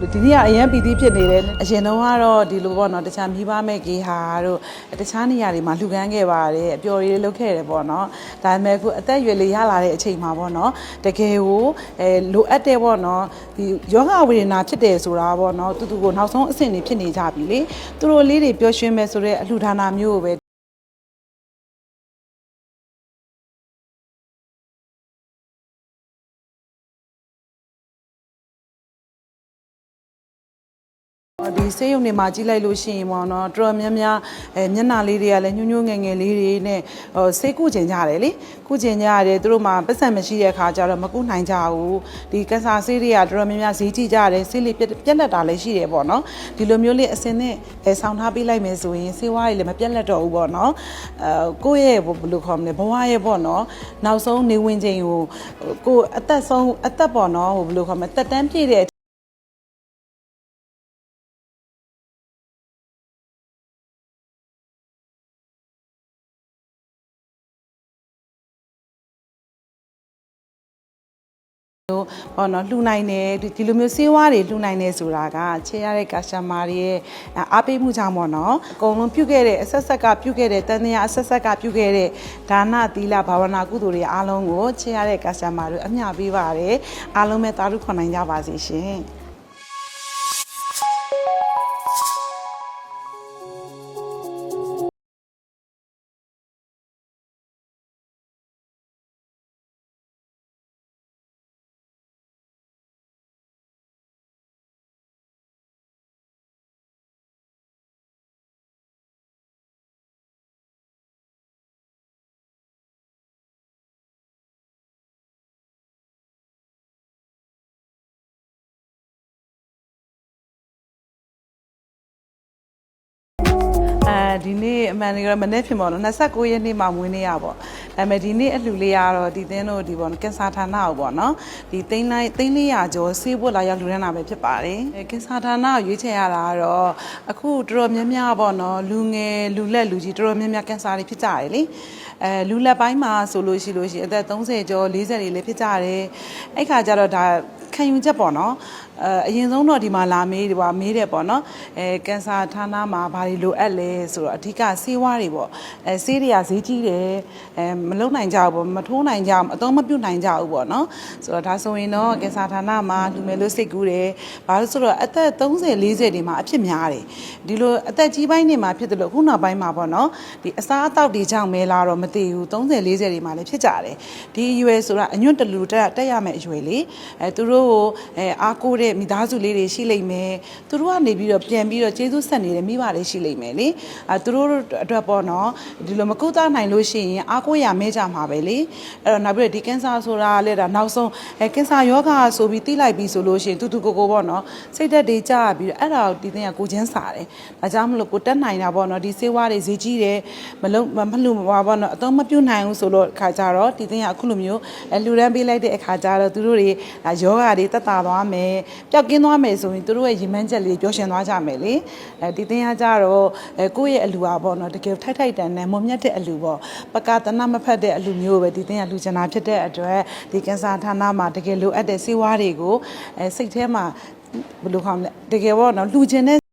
ဒီနေ့ကအရန်ပီတိဖြစ်နေတယ်အရင်တုန်းကတော့ဒီလိုပေါ့နော်တခြားမိဘမဲ့ကေဟာတို့တခြားနေရာတွေမှာလှူခန်းခဲ့ပါတယ်အပျော်ရည်လုပ်ခဲ့တယ်ပေါ့နော်ဒါပေမဲ့အခုအသက်အရွယ်လေးရလာတဲ့အချိန်မှာပေါ့နော်တကယ်ကိုအဲလိုအပ်တဲ့ပေါ့နော်ဒီယောဂဝေဒနာဖြစ်တယ်ဆိုတာပေါ့နော်တူတူကိုနောက်ဆုံးအဆင့်တွေဖြစ်နေကြပြီလေသူတို့လေးတွေပျော်ရွှင်မဲ့ဆိုတဲ့အလှူဒါနာမျိုးကိုပဲ ဒီဆေးရုံတွေမှာကြီးလိုက်လို့ရှိရင်ပေါ့နော်တော်တော်များများအဲမျက်နှာလေးတွေကလည်းညှို့ညှို့ငယ်ငယ်လေးတွေနဲ့ဟိုဆေးကုကျင်ကြတယ်လေကုကျင်ကြရတယ်သူတို့မှာပတ်စံမရှိတဲ့အခါကျတော့မကုနိုင်ကြဘူးဒီကင်ဆာဆေးတွေကတော်တော်များများဈေးကြီးကြတယ်ဆေးလေးပြက်ပြက်လက်တာလည်းရှိတယ်ပေါ့နော်ဒီလိုမျိုးလေးအစင်းနဲ့အဲဆောင်းထားပေးလိုက်မယ်ဆိုရင်ဆေးဝါးတွေလည်းမပြက်လက်တော့ဘူးပေါ့နော်အဲကိုယ့်ရဲ့ဘယ်လိုခေါ်မလဲဘဝရဲ့ပေါ့နော်နောက်ဆုံးနေဝင်ချိန်ကိုကိုယ်အသက်ဆုံးအသက်ပေါ့နော်ဟိုဘယ်လိုခေါ်မလဲတက်တန်းပြည့်တဲ့ လို့ပေါ့နော်လှူနိုင်တယ်ဒီဒီလိုမျိုးစေးဝါးတွေလှူနိုင်တယ်ဆိုတာကချေရတဲ့ကာရှမာတွေရဲ့အားပေးမှုကြောင့်ပေါ့နော်အကုန်လုံးပြုတ်ခဲ့တဲ့အဆက်ဆက်ကပြုတ်ခဲ့တဲ့တန်တရားအဆက်ဆက်ကပြုတ်ခဲ့တဲ့ဒါနသီလဘာဝနာကုသိုလ်တွေအားလုံးကိုချေရတဲ့ကာရှမာတွေအမျှပေးပါတယ်အားလုံးပဲတာရုခွန်နိုင်ကြပါစေရှင် ဒီနေ့အမှန်တကယ်မနေ့ဖြစ်ပါတော့29ရက်နေ့မှာမွေးနေ့ရပေါ့ဒါပေမဲ့ဒီနေ့အလှလေးရတော့ဒီသင်းတို့ဒီပေါ့ကင်ဆာဌာနကိုပေါ့နော်ဒီသိန်းလိုက်သိန်း400ကျော်ဆေးဖို့လာရောက်လူရမ်းတာပဲဖြစ်ပါတယ်အဲကင်ဆာဌာနကိုရွေးချယ်ရတာကတော့အခုတော်တော်များများပေါ့နော်လူငယ်လူလက်လူကြီးတော်တော်များများကင်ဆာတွေဖြစ်ကြတယ်လေအဲလူလက်ပိုင်းမှာဆိုလို့ရှိလို့ရှိရင်အသက်30ကျော်40တွေလည်းဖြစ်ကြတယ်အဲ့ခါကျတော့ဒါခံယူချက်ပေါ့နော်အဲအရင်ဆုံးတော့ဒီမှာလာမေးဒီပါမေးတယ်ပေါ့နော်အဲကင်ဆာဌာနမှာဘာတွေလိုအပ်လဲဆိုတော့အဓိကဆေးဝါးတွေပေါ့အဲဆေးတွေကဈေးကြီးတယ်အဲမလုံနိုင်ကြဘူးပေါ့မထိုးနိုင်ကြဘူးအသုံးမပြုနိုင်ကြဘူးပေါ့နော်ဆိုတော့ဒါဆိုရင်တော့ကင်ဆာဌာနမှာလူမယ်လို့စိတ်ကူးတယ်ဘာလို့ဆိုတော့အသက်30 40တွေမှာအဖြစ်များတယ်ဒီလိုအသက်ကြီးပိုင်းတွေမှာဖြစ်တယ်လို့ခုနောက်ပိုင်းမှာပေါ့နော်ဒီအစားအသောက်တွေကြောင့်မဲလာတော့မသိဘူး30 40တွေမှာလည်းဖြစ်ကြတယ်ဒီအရွယ်ဆိုတာအညွန့်တလူတက်တက်ရမယ့်အရွယ်လေအဲသူတို့ကိုအဲအားကိုးတဲ့မိသားစုလေးတွေရှိလိမ့်မယ်သူတို့ကနေပြီးတော့ပြန်ပြီးတော့ကျေးဇူးဆက်နေတဲ့မိဘလေးရှိလိမ့်မယ်လေအဲသူတို့အတွက်ပေါ့နော်ဒီလိုမကုသနိုင်လို့ရှိရင်အားကိုးရမဲကြမှာပဲလေအဲ့တော့နောက်ပြီးတော့ဒီကင်ဆာဆိုတာလည်းဒါနောက်ဆုံးအဲကင်ဆာယောဂါဆိုပြီးသိလိုက်ပြီးဆိုလို့ရှိရင်တူတူကိုကိုပေါ့နော်စိတ်သက်တွေကြာပြီးတော့အဲ့ဒါကိုဒီသင်ကကိုချင်းစားတယ်ဒါကြောင့်မလို့ကိုတက်နိုင်တာပေါ့နော်ဒီဆေးဝါးတွေဈေးကြီးတယ်မလုံးမလှူမပါပေါ့နော်အသုံးမပြုနိုင်ဘူးဆိုလို့ခါကြတော့ဒီသင်ကအခုလိုမျိုးအဲလှူဒန်းပေးလိုက်တဲ့အခါကျတော့သူတို့တွေဒါယောဂါတွေတက်တာသွားမယ်ပျောက်ကင်းသွားမယ်ဆိုရင်သူတို့ရဲ့ရင်မှန်းချက်လေးပျော်ရွှင်သွားကြမယ်လေအဲဒီသင်ကကြတော့အဲကိုယ့်ရဲ့အလှူပါပေါ့နော်တကယ်ထိုက်ထိုက်တန်တန်မွန်မြတ်တဲ့အလှူပေါ့ပကတနာမဖက်တဲ့အလှူမျိုးပဲဒီသင်ကလှူချင်တာဖြစ်တဲ့အတွက်ဒီကင်ဆာဌာနမှာတကယ်လိုအပ်တဲ့ဆေးဝါးတွေကိုအဲစိတ်ထဲမှာဘယ်လိုခေါမလဲတကယ်ပေါ့နော်လှူချင်တဲ့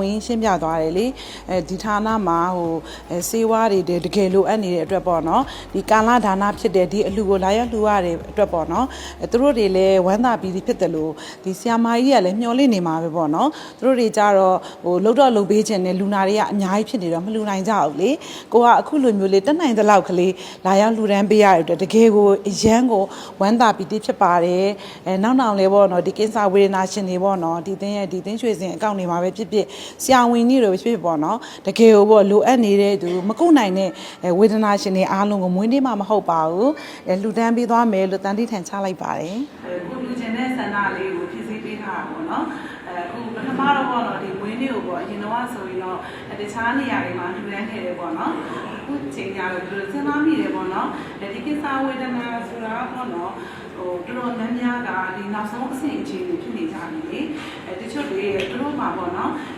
ဝင်ရှင်းပြသွားတယ်လေအဲဒီဌာနမှာဟိုအဲစေဝါတွေတကယ်လိုအပ်နေတဲ့အတွက်ပေါ့နော်ဒီကာလဒါနဖြစ်တဲ့ဒီအလှကိုလာရောက်လှူရတဲ့အတွက်ပေါ့နော်အဲသူတို့တွေလည်းဝမ်းသာပြီးဖြစ်တယ်လို့ဒီဆီယာမာကြီးကလည်းမျှော်လင့်နေမှာပဲပေါ့နော်သူတို့တွေကြတော့ဟိုလှုပ်တော့လှုပ်ပေးခြင်းနဲ့လူနာတွေကအများကြီးဖြစ်နေတော့မလှူနိုင်ကြဘူးလေကိုကအခုလိုမျိုးလေးတက်နိုင်တဲ့လောက်ကလေးလာရောက်လှူဒန်းပေးရတဲ့အတွက်တကယ်ကိုအရန်ကိုဝမ်းသာပြီးဖြစ်ပါတယ်အဲနောက်နောက်လေးပေါ့နော်ဒီကင်းစာဝေဒနာရှင်တွေပေါ့နော်ဒီတင်းရဲ့ဒီတင်းရွှေစင်အကောင့်တွေမှာပဲဖြစ်ဖြစ်ဆရာဝန်ကြီးတွေပဲဖြစ်ဖြစ်ပေါ့နော်တကယ်ကိုပေါ့လိုအပ်နေတဲ့သူမကုနိုင်တဲ့အဲဝေဒနာရှင်တွေအားလုံးကိုမွေးနေ့မှမဟုတ်ပါဘူးအဲလှူဒန်းပေးသွားမယ်လို့တန်တိထန်ချလိုက်ပါတယ်အခုလူချင်းတဲ့ဆန္ဒလေးကိုဖြည့်ဆည်းပေးထားတာပေါ့နော်အဲအခုပထမတော့ပေါ့နော်ဒီမွေးနေ့ကိုပေါ့အရင်တော့ဆိုရင်တော့တခြားနေရာတွေမှာလှူဒန်းခဲ့တယ်ပေါ့နော်အခုချိန်ကြတော့သူတို့စဉ်းစားမိတယ်ပေါ့နော်ဒီကိစ္စဝေဒနာဆိုတာပေါ့နော်ဟိုတော်တော်များများကဒီနောက်ဆုံးအဆင့်အခြေအနေဖြစ်နေကြပြီလေအဲတချို့တွေသူတို့မှာပေါ့နော်အခုက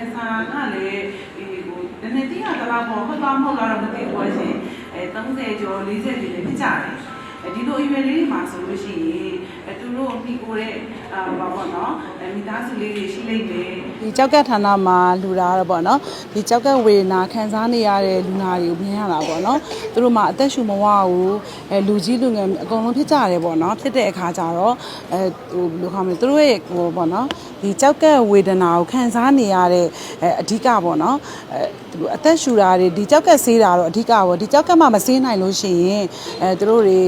င်ဆာကလည်းဒီဟိုနည်းနည်းတိရတလားပေါ့ဟုတ်လားမဟုတ်လားတော့မသိဘူးရှင်အဲ30ကျော်40ကျော်လေးဖြစ်ကြတယ်အဲဒီလိုအရွယ်လေးတွေမှာဆိုလို့ရှိရင်အဲ သူတို့မိကိုတဲ့အာဘာပေါ့နော်အဲမိသားစုလေးတွေရှိလိမ့်မယ်ဒီကြောက်ကက်ဌာနမှာလူလာတော့ပေါ့နော်ဒီကြောက်ကက်ဝေဒနာခံစားနေရတဲ့လူနာတွေကိုမြင်ရတာပေါ့နော်သူတို့မှာအသက်ရှူမဝဘူးအဲလူကြီးလူငယ်အကုန်လုံးဖြစ်ကြတယ်ပေါ့နော်ဖြစ်တဲ့အခါကျတော့အဲဟိုဘယ်လိုခေါ်မလဲသူတို့ရဲ့ဟိုပေါ့နော်ဒီကြောက်ကက်ဝေဒနာကိုခံစားနေရတဲ့အဲအဓိကပေါ့နော်အဲသူတို့အသက်ရှူတာတွေဒီကြောက်ကက်ဆေးတာတော့အဓိကပေါ့ဒီကြောက်ကက်မှမဆေးနိုင်လို့ရှိရင်အဲသူတို့တွေ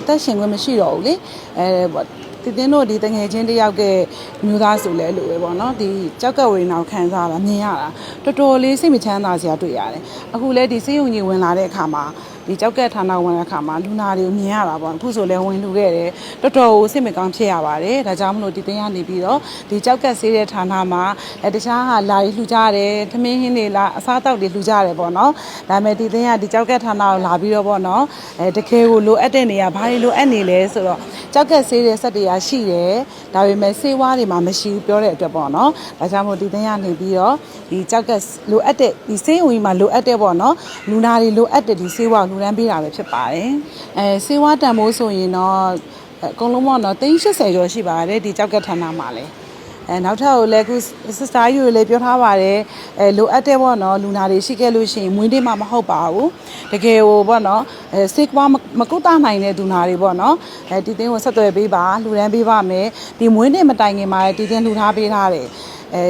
အသက်ရှင်ခွင့်မရှိ တော့ဘူးလေအဲပေါ့တည်တင်းတို့ဒီတငယ်ချင်းတယောက်ကမျိုးသားဆိုလဲလို့ပဲပေါ့နော်ဒီကြောက်ကဝေနာကိုခံစားတာမြင်ရတာတော်တော်လေးစိတ်မချမ်းသာစရာတွေ့ရတယ်အခုလဲဒီစေယုံကြီးဝင်လာတဲ့အခါမှာဒီကြောက်ကက်ဌာနဝင်တဲ့အခါမှာလူနာတွေကိုမြင်ရတာပေါ့အခုဆိုလဲဝင်လူခဲ့တယ်တော်တော်ကိုစိတ်မကောင်းဖြစ်ရပါတယ်ဒါကြောင့်မလို့ဒီတင်းကနေပြီးတော့ဒီကြောက်ကက်ဆေးတဲ့ဌာနမှာအဲတခြားဟာလာပြီးလှူကြတယ်ထမင်းဟင်းတွေလာအစားအသောက်တွေလှူကြတယ်ပေါ့နော်ဒါပေမဲ့ဒီတင်းကဒီကြောက်ကက်ဌာနကိုလာပြီးတော့ပေါ့နော်အဲတကယ်ကိုလိုအပ်တဲ့နေရာဘာတွေလိုအပ်နေလဲဆိုတော့ ကြောက်ကက်ဆေးတဲ့စက်တွေကရှိတယ်ဒါပေမဲ့ဆေးဝါးတွေမှာမရှိဘူးပြောတဲ့အတွက်ပေါ့နော်ဒါကြောင့်မို့ဒီတင်းကနေပြီးတော့ဒီကြောက်ကက်လိုအပ်တဲ့ဒီဆေးဝင်မှာလိုအပ်တဲ့ပေါ့နော်လူနာတွေလိုအပ်တဲ့ဒီဆေးဝါးကိုလူတန်းပေးတာပဲဖြစ်ပါတယ်အဲဆေးဝါးတန်ဖိုးဆိုရင်တော့အကုန်လုံးပေါ့နော်380ကျော်ရှိပါတယ်ဒီကြောက်ကက်ဌာနမှာလည်း အဲနောက်ထပ်ကိုလည်းခု sister ကြီးကိုလည်းပြောထားပါတယ်အဲလိုအပ်တဲ့ပေါ့နော်လူနာတွေရှိခဲ့လို့ရှိရင်မွေးနေ့မှမဟုတ်ပါဘူးတကယ်ဟိုပေါ့နော်အဲစိတ်ကွာမကုသနိုင်တဲ့လူနာတွေပေါ့နော်အဲဒီတင်းကိုဆက်သွယ်ပေးပါလူရန်ပေးပါမယ်ဒီမွေးနေ့မတိုင်ခင်မှာဒီတင်းလှူထားပေးထားတယ်အဲ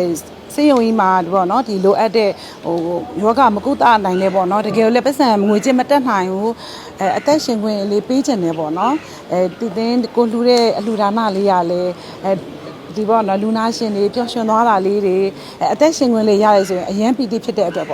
စေယုံကြီးမှာပေါ့နော်ဒီလိုအပ်တဲ့ဟိုယောဂမကုသနိုင်တဲ့ပေါ့နော်တကယ်လည်းပတ်စံငွေချင်းမတက်နိုင်ဘူးအဲအသက်ရှင်ခွင့်လေးပေးခြင်းတယ်ပေါ့နော်အဲဒီတင်းကိုလှူတဲ့အလှူဒါနလေးရလဲအဲ ဒီပေါ့နော်လူနာရှင်တွေပျော်ရွှင်သွားတာလေးတွေအဲအသက်ရှင်ခွင့်လေးရတယ်ဆိုရင်အရင်ပီတိဖြစ်တဲ့အတွက်ပေါ့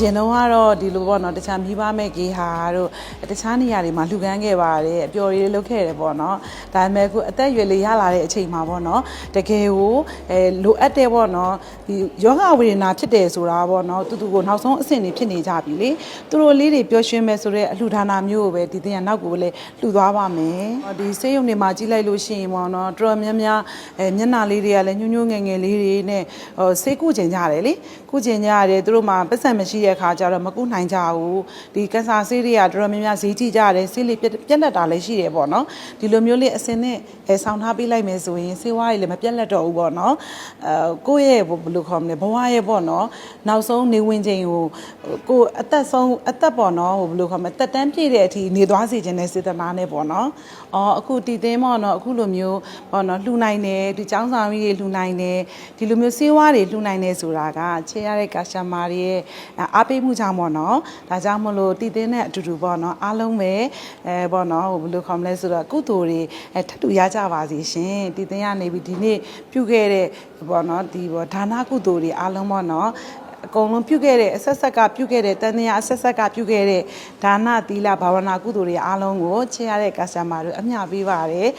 ရင်တော့ကတော့ဒီလိုပေါ့နော်တခြားမိဘမဲ့ဂေဟာတို့တခြားနေရာတွေမှာလှူခန်းခဲ့ပါတယ်အပျော်ရည်လုပ်ခဲ့တယ်ပေါ့နော်ဒါပေမဲ့အခုအသက်အရွယ်လေးရလာတဲ့အချိန်မှာပေါ့နော်တကယ်ကိုအဲလိုအပ်တဲ့ပေါ့နော်ဒီယောဂဝေဒနာဖြစ်တယ်ဆိုတာပေါ့နော်တူတူကိုနောက်ဆုံးအဆင့်တွေဖြစ်နေကြပြီလေသူတို့လေးတွေပျော်ရွှင်မဲ့ဆိုတဲ့အလှူဒါနာမျိုးကိုပဲဒီတင်ရနောက်ကိုလည်းလှူသွားပါမယ်ဒီဆေးရုံတွေမှာကြီးလိုက်လို့ရှိရင်ပေါ့နော်တော်တော်များများအဲမျက်နှာလေးတွေကလည်းညှို့ညှို့ငယ်ငယ်လေးတွေနဲ့ဟိုဆေးကုကျင်ကြတယ်လေကုကျင်ကြရတယ်သူတို့မှာပတ်စံမရှိတဲ့အခါကျတော့မကုနိုင်ကြဘူးဒီကင်ဆာဆေးတွေကတော်တော်များများဈေးကြီးကြတယ်ဆေးလေးပြက်ပြက်လက်တာလည်းရှိတယ်ပေါ့နော်ဒီလိုမျိုးလေးအစင်းနဲ့အဲဆောင်းထားပေးလိုက်မယ်ဆိုရင်ဆေးဝါးတွေလည်းမပြက်လက်တော့ဘူးပေါ့နော်အဲကိုယ့်ရဲ့ဘယ်လိုခေါ်မလဲဘဝရဲ့ပေါ့နော်နောက်ဆုံးနေဝင်ချိန်ကိုကိုယ်အသက်ဆုံးအသက်ပေါ့နော်ဟိုဘယ်လိုခေါ်မလဲတက်တန်းပြည့်တဲ့အထိနေသွားစေခြင်းနဲ့စေတနာနဲ့ပေါ့နော်အော်အခုတည်တင်းပေါ့နော်အခုလိုမျိုးပေါ့နော်လှူနိုင်တယ်ဒီចောင်းဆောင်ကြီးတွေလှူနိုင်တယ်ဒီလိုမျိုးဆေးဝါးတွေလှူနိုင်တယ်ဆိုတာကချေရတဲ့ကာရှမာတွေရဲ့အားပေးမှုကြောင့်ပေါ့နော်ဒါကြောင့်မလို့တည်တင်းတဲ့အတူတူပေါ့နော်အားလုံးပဲအဲပေါ့နော်ဟိုဘယ်လိုခေါ်မလဲဆိုတော့ကုသိုလ်တွေအဲထပ်တူရကြပါစေရှင်တည်တင်းရနေပြီဒီနေ့ပြုခဲ့တဲ့ပေါ့နော်ဒီပေါ့ဒါနကုသိုလ်တွေအားလုံးပေါ့နော်အကုန်လုံးပြုခဲ့တဲ့အဆက်ဆက်ကပြုခဲ့တဲ့တန်တရားအဆက်ဆက်ကပြုခဲ့တဲ့ဒါနသီလဘာဝနာကုသိုလ်တွေအားလုံးကိုချေရတဲ့ကာစတမာတို့အမျှပေးပါတယ်